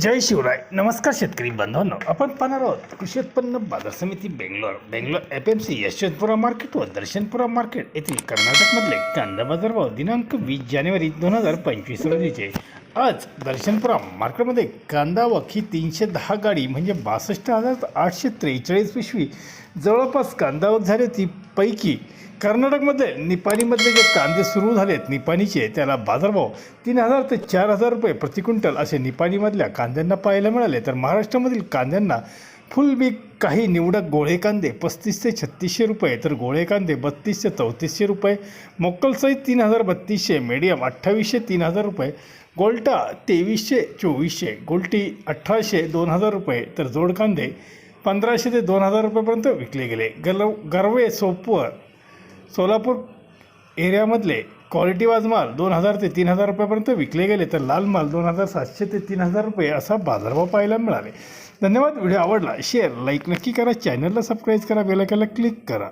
जय शिवराय. नमस्कार शेतकरी बांधवांनो आपण पाहणार आहोत कृषी उत्पन्न बाजार समिती Bangalore. Bangalore F M C Yeshwanthapura market व दर्शनपुरा मार्केट येथील कर्नाटकमधले कांदा बाजारभाव दिनांक वीस जानेवारी दोन हजार पंचवीस रोजीचे आज दर्शनपुरा मार्केटमध्ये कांदा वखी तीनशे दहा गाडी म्हणजे बासष्ट हजार आठशे त्रेचाळीस पिशवी. जवळपास कांदा वख झाले ती पैकी कर्नाटकमध्ये निपाणीमधले जे कांदे सुरू झालेत निपाणीचे त्याला बाजारभाव तीन हजार ते चार हजार रुपये प्रति क्विंटल असे निपाणीमधल्या कांद्यांना पाहायला मिळाले. तर महाराष्ट्रामधील कांद्यांना फुल बी काही निवडक गोळे कांदे पस्तीस ते छत्तीसशे रुपये. तर गोळे कांदे बत्तीस ते चौतीसशे रुपये. मोक्कल तीन हजार बत्तीसशे. मीडियम अठ्ठावीसशे तीन हजार रुपये. गोल्टा तेवीसशे चोवीसशे. गोल्टी अठराशे दोन हजार रुपये. तर जोड कांदे पंधराशे ते दोन हजार रुपयेपर्यंत विकले गेले. गलव गरवे सोपवर सोलापूर एरियामधले क्वालिटी वाज माल दोन हजार ते तीन हजार रुपयापर्यंत विकले गेले तर लाल माल दोन हजार सातशे ते तीन हजार रुपये असा बाजारभाव पाहायला मिळाले. धन्यवाद व्हिडिओ आवडला शेअर लाईक नक्की करा चॅनलला सबस्क्राईब करा बेलायकनला क्लिक करा.